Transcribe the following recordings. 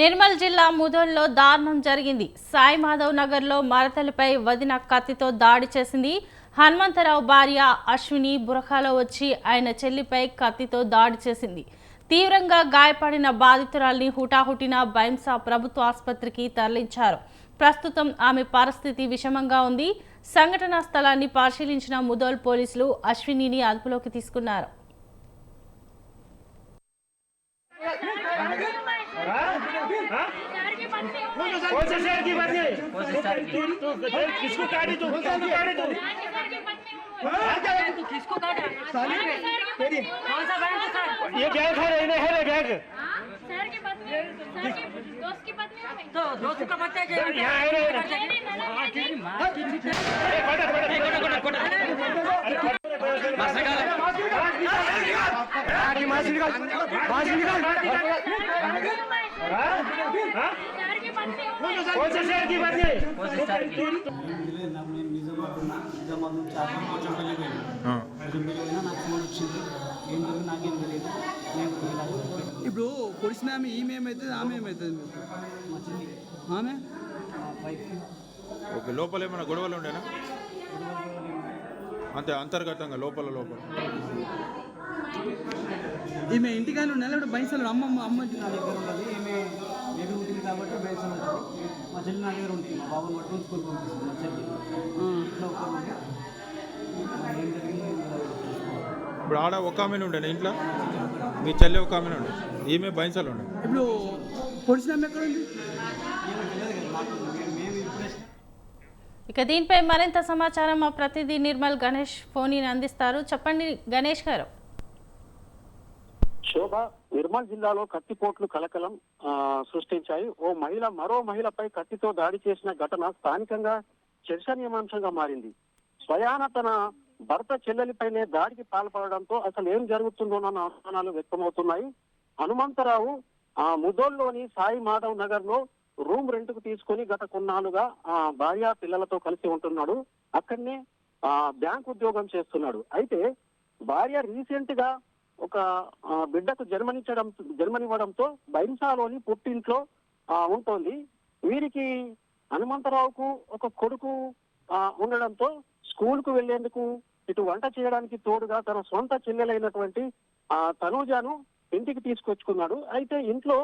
నిర్మల్ జిల్లా ముదోల్లో దారుణం జరిగింది. సాయి మాధవ్ నగర్లో మరతలిపై వదిన కత్తితో దాడి చేసింది. హనుమంతరావు భార్య అశ్విని బురఖాలో వచ్చి ఆయన చెల్లిపై కత్తితో దాడి చేసింది. తీవ్రంగా గాయపడిన బాధితురాల్ని హుటాహుటిన బైంసా ప్రభుత్వ ఆసుపత్రికి తరలించారు. ప్రస్తుతం ఆమె పరిస్థితి విషమంగా ఉంది. సంఘటనా స్థలాన్ని పరిశీలించిన ముదోల్ పోలీసులు అశ్వినిని అదుపులోకి తీసుకున్నారు. कौन से शहर की बात नहीं किसको काटी तू? किसको काटी तू किसको काटा कौन सा बैग ये बैग है रहने है रे बैग शहर की बात नहीं दोस्त की बात नहीं तो दोस्त का बच्चा है? यहाँ है रे माँ की बड़ा बड़ा बड़ा बड़ा मास्टर निकाल। मास्टर निकाल। मास्टर निकाल। मास्टर निकाल। నిజామాబాద్ నుంచి ఆశ్రమం కోచంపల్లి నాకు ఏం తెలియదు ఇప్పుడు పొడిచిన ఆమె ఈమె ఏమవుతుంది ఆమె ఏమవుతుంది ఆమె? ఓకే లోపల ఏమైనా గొడవలు ఉండేనా? అంతే అంతర్గతంగా లోపల లోపల. ఈమె ఇంటికాని ఉండాలి ఇప్పుడు బయసలు అమ్మమ్మ అమ్మ నా దగ్గర ఉన్నది ఈమె బేబీ ఉంటుంది కాబట్టి బయట ఉంటుంది. మా చెల్లి నా దగ్గర ఉంటుంది. మా బాబుని పట్టుకొని స్కూల్ పంపిస్తుంది. మా చెల్లి. ఇంట్లో ఉండే ఏం జరిగింది. ఇప్పుడు ఆడ ఒక ఆమెను ఉండేనా ఇంట్లో. మీ చెల్లి ఒక ఆమెను ఉండే ఈమె బైన్సాలు ఉండే ఇప్పుడు పొడిచిన ఆమె ఎక్కడ ఉంది? ఇక దీనిపై మరింత సమాచారం మా ప్రతినిధి నిర్మల్ గణేష్ ఫోన్ అందిస్తారు. చెప్పండి గణేష్ గారు. శోభ నిర్మల్ జిల్లాలో కత్తిపోట్లు కలకలం సృష్టించాయి. ఓ మహిళ మరో మహిళపై కత్తితో దాడి చేసిన ఘటన స్థానికంగా చర్చనీయాంశంగా మారింది. స్వయాన తన భర్త చెల్లెలిపైనే దాడికి పాల్పడడంతో అసలు ఏం జరుగుతుందోనన్న అనుమానాలు వ్యక్తమవుతున్నాయి. హనుమంతరావు ఆ ముదోల్లోని సాయి మాధవ్ నగర్లో రూమ్ రెంట్కు తీసుకొని గత కొన్నాళ్ళుగా ఆ భార్య పిల్లలతో కలిసి ఉంటున్నాడు. అక్కడనే ఆ బ్యాంక్ ఉద్యోగం చేస్తున్నాడు. అయితే భార్య రీసెంట్గా ఒక బిడ్డకు జన్మనిచ్చడం జన్మనివ్వడంతో బైంసాలోని పుట్టింట్లో ఉంటుంది ఉంటోంది. వీరికి హనుమంతరావుకు ఒక కొడుకు ఉండడంతో స్కూల్కు వెళ్ళేందుకు ఇటు వంట చేయడానికి తోడుగా తన సొంత చెల్లెలైనటువంటి ఆ తనూజాను ఇంటికి తీసుకొచ్చుకున్నాడు. అయితే ఇంట్లో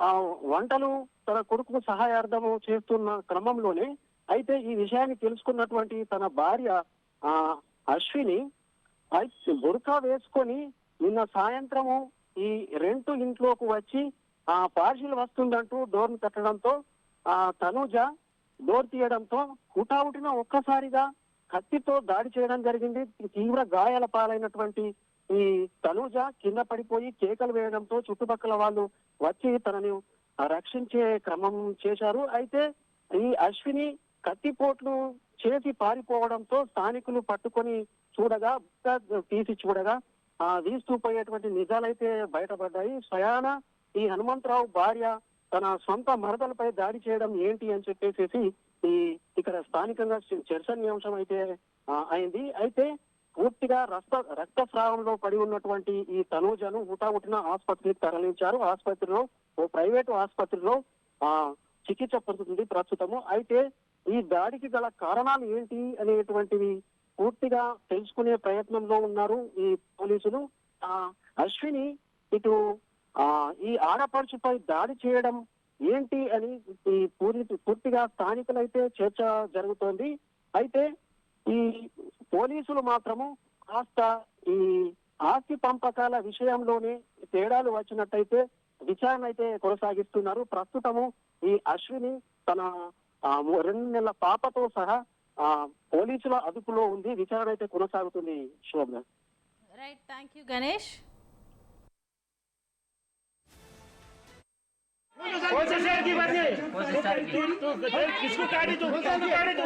ఆ వంటలు తన కొడుకు సహాయార్థం చేస్తున్న క్రమంలోనే అయితే ఈ విషయాన్ని తెలుసుకున్నటువంటి తన భార్య ఆ అశ్విని అయితే బురకా వేసుకొని నిన్న సాయంత్రము ఈ రెంట్ ఇంట్లోకి వచ్చి ఆ పార్సిల్ వస్తుందంటూ డోర్ కట్టడంతో ఆ తనూజ డోర్ తీయడంతో హుటాహుటిన ఒక్కసారిగా కత్తితో దాడి చేయడం జరిగింది. తీవ్ర గాయాల పాలైనటువంటి ఈ తనూజ కింద పడిపోయి కేకలు వేయడంతో చుట్టుపక్కల వాళ్ళు వచ్చి తనని రక్షించే క్రమం చేశారు. అయితే ఈ అశ్విని కత్తిపోట్లు చేసి పారిపోవడంతో స్థానికులు పట్టుకొని చూడగా తీసి చూడగా ఆ వీస్తూ నిజాలైతే బయటపడ్డాయి. స్వయాన ఈ హనుమంతరావు భార్య తన సొంత మరదలపై దాడి చేయడం ఏంటి అని చెప్పేసి ఈ ఇక్కడ స్థానికంగా చర్చనీయాంశం అయితే అయింది. అయితే పూర్తిగా రక్త రక్తస్రావంలో పడి ఉన్నటువంటి ఈ తనూజను హుటాహుటిన ఆసుపత్రికి తరలించారు. ఆసుపత్రిలో ఓ ప్రైవేటు ఆసుపత్రిలో ఆ చికిత్స పొందుతుంది ప్రస్తుతము. అయితే ఈ దాడికి గల కారణాలు ఏంటి అనేటువంటివి పూర్తిగా తెలుసుకునే ప్రయత్నంలో ఉన్నారు ఈ పోలీసులు. అశ్విని ఇటు ఆ ఈ ఆడపడుచుపై దాడి చేయడం ఏంటి అని ఈ పూర్తి పూర్తిగా స్థానికులైతే చర్చ జరుగుతోంది. అయితే ఈ పోలీసులు మాత్రము కాస్త ఈ ఆస్తి పంపకాల విషయంలోనే తేడాలు వచ్చినట్టయితే విచారణ అయితే కొనసాగిస్తున్నారు. ప్రస్తుతము ఈ అశ్విని తన ఆ, రెండు నెలల పాపతో సహా ఆ పోలీసుల అదుపులో ఉంది విచారణ అయితే కొనసాగుతుంది Shobha right thank you Ganesh कौन से शहर की बात है कौन से शहर की? तू तू किसको काटी तू किसको काटी तू